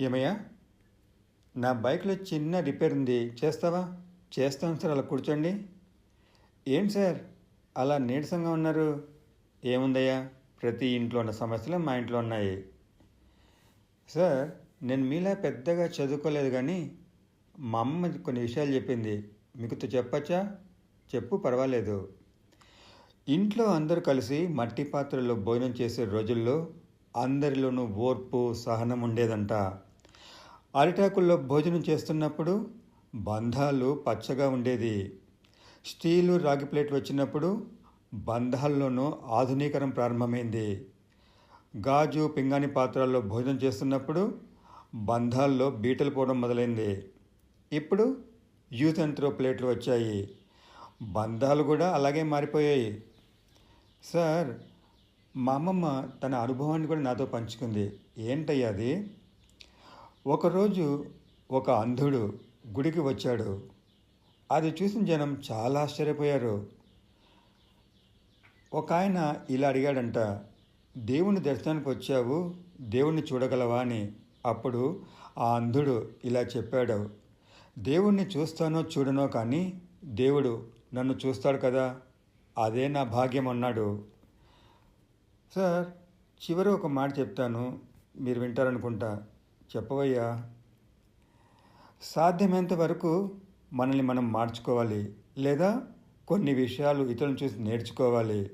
ఏమయ్యా? నా బైక్లో చిన్న రిపేర్ ఉంది. చేస్తావా? చేస్తాను సార్ అలా కూర్చోండి. ఏంటి సార్? అలా నీరసంగా ఉన్నారు? ఏముందయ్యా? ప్రతి ఇంట్లో ఉన్న సమస్యలు మా ఇంట్లో ఉన్నాయి. సార్ నేను మీలా పెద్దగా చదువుకోలేదు కానీ మా అమ్మ కొన్ని విషయాలు చెప్పింది. మీకుతో చెప్పచ్చా? చెప్పు పర్వాలేదు. ఇంట్లో అందరూ కలిసి మట్టి పాత్రలో భోజనం చేసే రోజుల్లో అందరిలోనూ ఓర్పు సహనం ఉండేదంట. అరిటాకుల్లో భోజనం చేస్తున్నప్పుడు బంధాలు పచ్చగా ఉండేది. స్టీలు రాగి ప్లేట్ వచ్చినప్పుడు బంధాల్లోనూ ఆధునీకరణ ప్రారంభమైంది. గాజు పింగాణి పాత్రల్లో భోజనం చేస్తున్నప్పుడు బంధాల్లో బీటలు పోవడం మొదలైంది. ఇప్పుడు యూత్ అండ్ త్రో ప్లేట్లు వచ్చాయి. బంధాలు కూడా అలాగే మారిపోయాయి. సార్ మా అమ్మమ్మ తన అనుభవాన్ని కూడా నాతో పంచుకుంది. ఏంటయ్యా అది? ఒకరోజు ఒక అంధుడు గుడికి వచ్చాడు. అది చూసిన జనం చాలా ఆశ్చర్యపోయారు. ఒక ఆయన ఇలా అడిగాడంట దేవుని దర్శనానికి వచ్చావు దేవుణ్ణి చూడగలవా? అని. అప్పుడు ఆ అంధుడు ఇలా చెప్పాడు దేవుణ్ణి చూస్తానో చూడనో కానీ దేవుడు నన్ను చూస్తాడు కదా అదే నా భాగ్యం అన్నాడు. సార్ చివరి ఒక మాట చెప్తాను మీరు వింటారనుకుంటా. చెప్పవయ్యా. సాధ్యమైనంత వరకు మనల్ని మనం మార్చుకోవాలి లేదా కొన్ని విషయాలు ఇతరులను చూసి నేర్చుకోవాలి.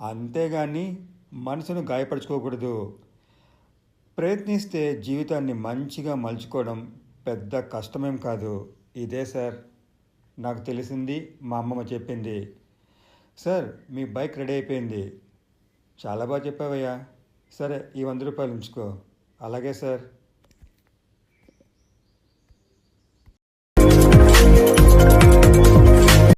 అంతేగాని మనసును గాయపరచుకోకూడదు. ప్రయత్నిస్తే జీవితాన్ని మంచిగా మలుచుకోవడం పెద్ద కష్టమేం కాదు. ఇదే సార్. నాకు తెలిసింది మా అమ్మమ్మ చెప్పింది. సార్ మీ బైక్ రెడీ అయిపోయింది. చాలా బాగా చెప్పావయ్యా. సరే ఈ వంద రూపాయలు ఉంచుకో. అలాగే సార్.